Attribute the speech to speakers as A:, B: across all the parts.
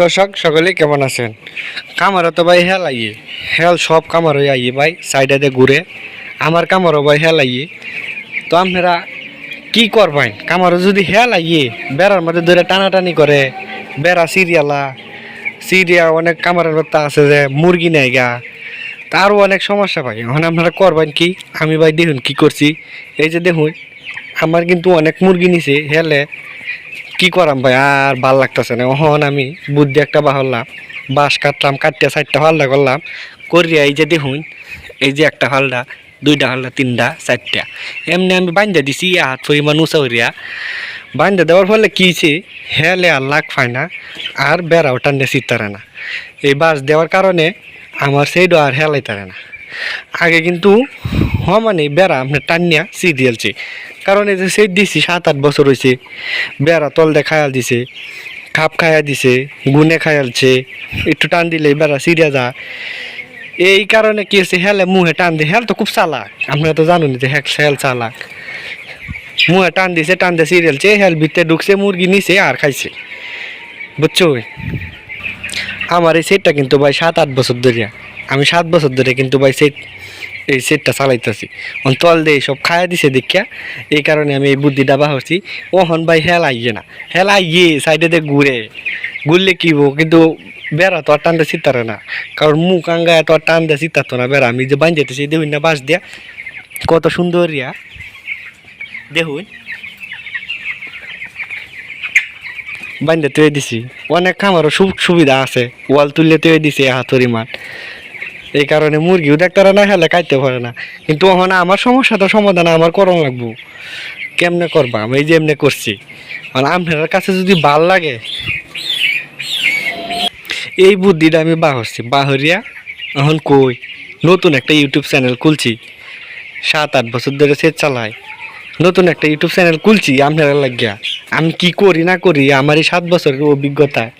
A: দর্শক সকলে কেমন আছেন? কামারও তো ভাই হেল আইয়ে হেল সব কামারই আইয়ে ভাই, সাইডে দিয়ে ঘুরে। আমার কামারও ভাই হেল আইয়ে তো আপনারা কি করবেন? কামারও যদি হেল আইয়ে বেড়ার মধ্যে ধরে টানাটানি করে, বেড়া সিরিয়ালা, সিরিয়া অনেক কামারের বার্তা আছে যে মুরগি নেই গা। তারও অনেক সমস্যা ভাই। এখন আপনারা করবেন কি? আমি ভাই দেখুন কি করছি। এই যে দেখুন, আমার কিন্তু অনেক মুরগি নিছে হেলে। কি করাম ভাই? আর ভালো লাগতেছে না। ওহন আমি বুদ্ধি একটা বাহরলাম বাঁশ কাটলাম কাটতে চারটা হালদা করলাম। করিয়া এই যে দেখুন, এই যে একটা হালদা দুইটা হালদা তিনটা, চারটা। এমনি আমি বান্ধা দিছি, হাত পরিমাণ উঁচা হইয়া বান্ধা দেওয়ার ফলে কী হয়েছে হেলে আর লাগ পায় না, আর বেড়াও টানতে চিত্তারে না। এই বাঁশ দেওয়ার কারণে আমার সেইটা আর হেলাইতারে না। আগে কিন্তু হ মানে বেড়া আপনার টানিয়া সিরিয়ালছে কারণ এই যে সেই দিছি, সাত, আট বছর হয়েছে বেড়া তল দিয়ে খায়াল দিছে, খাপ খায়া দিছে, গুনে খায়ালছে, একটু টান দিলে বেড়া সিরিয়া যা এই কারণে কি হচ্ছে হেলে মুহে টান দিয়ে, হেল তো খুব চালাক, আপনারা তো জানুন যে হেল চালাক। মুহে টান দিছে, টান দিয়ে সিরিয়ালছে হেল ভিতরে ঢুকছে, মুরগি নিছে, আর খাইছে। বুঝছ? আমার এই সেটটা কিন্তু ভাই সাত, আট বছর ধরিয়া, আমি সাত বছর ধরে কিন্তু ভাই সেট এই সেটটা চালাইতেছি। অন তল দিয়ে সব খায়া দিছে দেখিয়া, এই কারণে আমি এই বুদ্ধিটা বাহরছি। ওহন ভাই হেল আইয়ে না। হেল আইয়ে সাইডে দিয়ে ঘুরে। ঘুরলে কি হব? কিন্তু বেড়া তো আর টানতে চিতারে না। কারণ মুখ আঙ্গায় তো আর টানতে চিতাতো না বেড়া। আমি যে বাঞ্জাইতেছি দেখুন না বাঁশ দিয়া। কত সুন্দর রিয়া দেখুন বান্ধে তুই দিছি। অনেক খামারও সু সুবিধা আছে। ওয়াল তুললে তুই দিছি হাতুরি মাঠ। এই কারণে মুরগিও দেখতে না হেলে খাইতে পারে না। কিন্তু ওখানে আমার সমস্যাটা সমাধান আমার করণ লাগবো। কেমনে করবা? আমি এই যে এমনি করছি। মানে আপনার কাছে যদি ভালো লাগে, এই বুদ্ধিটা আমি বাহরছি। বাহরিয়া, এখন কই? নতুন একটা ইউটিউব চ্যানেল খুলছি। সাত, আট বছর ধরে সে চালাই নতুন একটা ইউটিউব চ্যানেল খুলছি, আপনারা লাগিয়া। আমি কি করি না করি, আমার এই সাত বছরের অভিজ্ঞতা।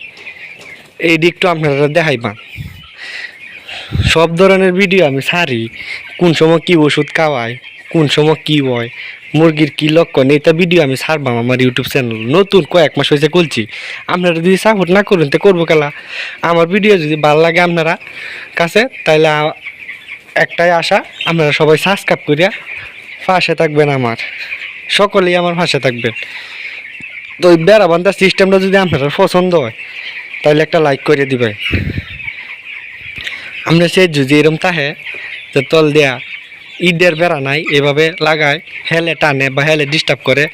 A: এই দিকটা আপনারা দেখাইবা। সব ধরনের ভিডিও আমি সারি কোন সময় কি ওষুধ খাওয়াই কোন সময় কি হয়, মুরগির কি লক্ষণ এটা ভিডিও আমি সারবাম আমার ইউটিউব চ্যানেল নতুন কয়েক মাস হয়েছে খুলছি। আপনারা যদি সাপোর্ট না করুন, তো করব খেলা আমার ভিডিও যদি ভালো লাগে আপনারা কাছে তাহলে একটাই আশা, আপনারা সবাই সাবস্ক্রাইব করিয়া পাশে থাকবেন আমার। সকলেই আমার পাশে থাকবেন। তো ওই বেড়া বান্ধার সিস্টেমটা যদি আপনার পছন্দ হয় তাহলে একটা লাইক করে দিবেন। আমরা সে যদি এরম তাহে, যে তল দেয়া ঈদের বেড়া নাই, এভাবে লাগায়, হেলে টানে বা হেলে ডিস্টার্ব করে,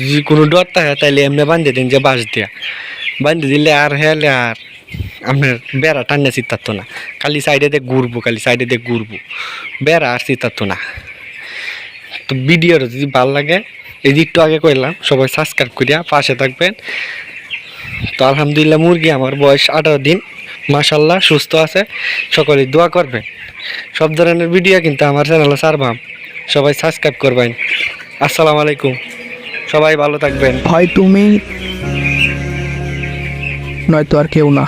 A: যদি কোনো ডর থাকে তাহলে এমনি বান্ধে দিন যে বাঁশ দিয়া। বান্ধে দিলে আর হেলে আর আপনার বেড়া টানে চিত্তাতো না। খালি সাইডে দিয়ে ঘুরবো, খালি সাইডে দিয়ে ঘুরবো। বেড়া আর চিত্তাতো না। তো ভিডিওটা যদি ভালো লাগে, এই যে একটু আগে কইলাম, সবাই সাবস্ক্রাইব করিয়া পাশে থাকবেন। তো আলহামদুলিল্লাহ, মুরগি আমার বয়স আঠারো দিন। মাশাল্লাহ সুস্থ আছে। সকলে দোয়া করবে। সব ধরনের ভিডিও কিন্তু আমার চ্যানেলে সারবাম সবাই সাবস্ক্রাইব করবেন। আসসালামু আলাইকুম। সবাই ভালো থাকবেন।
B: হয় তুমি নয়তো আর কেউ না।